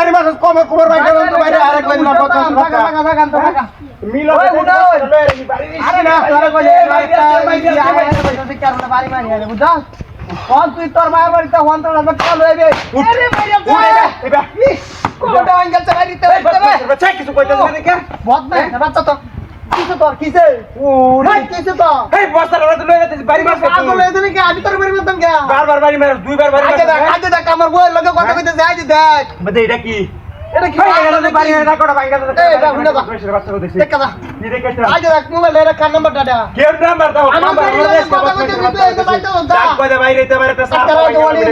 বাড়ি মাস কম কোমর ভাঙ্গলা তো বাইরে আরেকবার না বত টাকা। মিলো। আরে না, তোর কইলে বাড়িটা ইয়ে আগে আগে বসে কি আর বাড়ি মারি আরে বুঝছ? কোন তুই তোর মায়ের বাড়িতে হন তোর রাজা কল হইবে। আরে মারি যাচ্ছে কোনটা আঙ্গ যাচ্ছে বাড়িতে বাড়িতে কিছু কইতে না দেখে। বদ না বাচ্চা তো। কিসে? নাই কিছু তো? এই বস্তার ওরা তো লয়ে যাচ্ছে বাড়ি মাস পাগল হয়ে তুমি কি? আমি তোর বাড়ির মতন কে? বারবার বাড়ি মাস দুইবার বাড়ি আজে দেখ মাস আজে দেখ আমার বউয়ের লগে কথা কইতে যাই যে দেখ। বদে এটা কি? এটা কি এই গেল তো বাড়ি না কোটা ভাঙ্গা তো এটা ভুলে দাও। বাচ্চা করতেছে দেখ কাদা নি দেখে আজে দেখ মোবাইল এর কার নাম্বারটা দে কেউ নাম্বার দাও নাম্বার বাড়ির কথা কইতে দিতে এই বাইতে বল, ডাক কইতে বাইরে তে বাইরে তে সাপ একটা রাত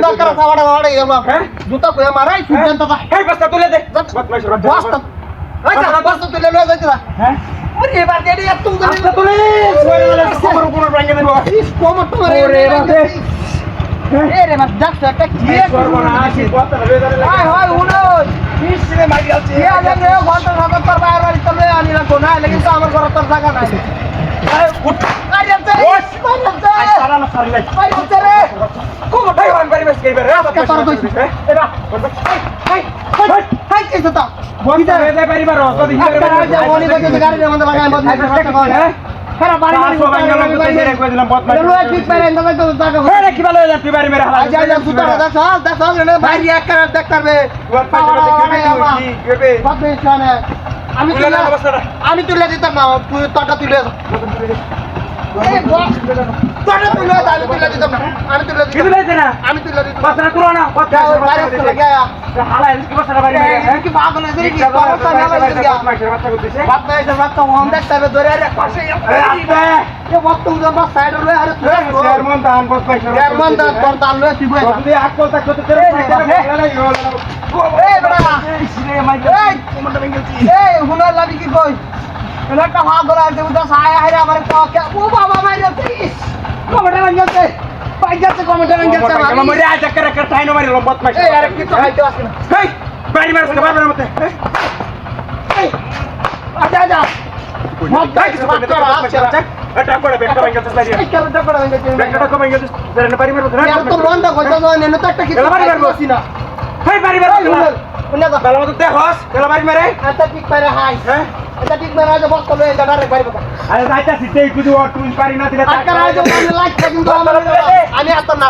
দরকার খাওয়াটা খাওয়াটা গেল হ্যাঁ? জুতা কইয়া মারাই সুজেন তো এই বস্তা তুলে দে। বস্তা। আচ্ছা বস্তা তুলে লয়ে যাইতে হ্যাঁ? রে রে রে রে রে তোর বাড়ি তো আমার ঘরে তোর জায়গা নাই। এই উঠ। আই যাচ্ছে ওস। আই যায় দিন গাড়ি রাস্তা হ্যাঁ বাড়ি কই দিলাম লয়ে ঠিক পারে? এন্ড তো কি ভালো তুই বাড়ি মেরে হালা সুতা এক দেখ করবে? আমি তুলে আমি দিতাম না তুই আমি তুলে দিতাম না বাসনা তুলো এই হুনার লাগি কি কই একটা হাত ধরা আছে উদা সায়া হাইরা আমার কে ও বাবা মাই যাচ্ছে কমেন্টে মান যাচ্ছে পাই যাচ্ছে কমেন্টে মান যাচ্ছে আমার মরে আজ করে করে তাই না মারি বদমাশ এই আরে কি তো খাইতে আসে না এই বাড়ি মারছ কে বাবার মতে এই আজা আজা মত তাই কিছু করতে এটা করে বেটা ভাঙ্গা তো সাইড এই কেমনটা করে হয়ে যাচ্ছে বেটা কো ভাঙ্গা তো তেরে বাড়ি মারছ না তো দা কইতা না নেন তো একটা কিছু বাড়ি। আসি না হেই বাড়ি মারছ হুনার দা বেলা মতো দেখস তেলা বাড়ি মারে এটা ঠিক পারে হাই হ্যাঁ এটা ঠিক পারে আজ বস করে এটা ডাইরেক্ট বাইরে কথা আরে যাইতা সিটে কুদি ওর তুই পারি না দিলে আজকাল আজ আমি লাইক কিন্তু না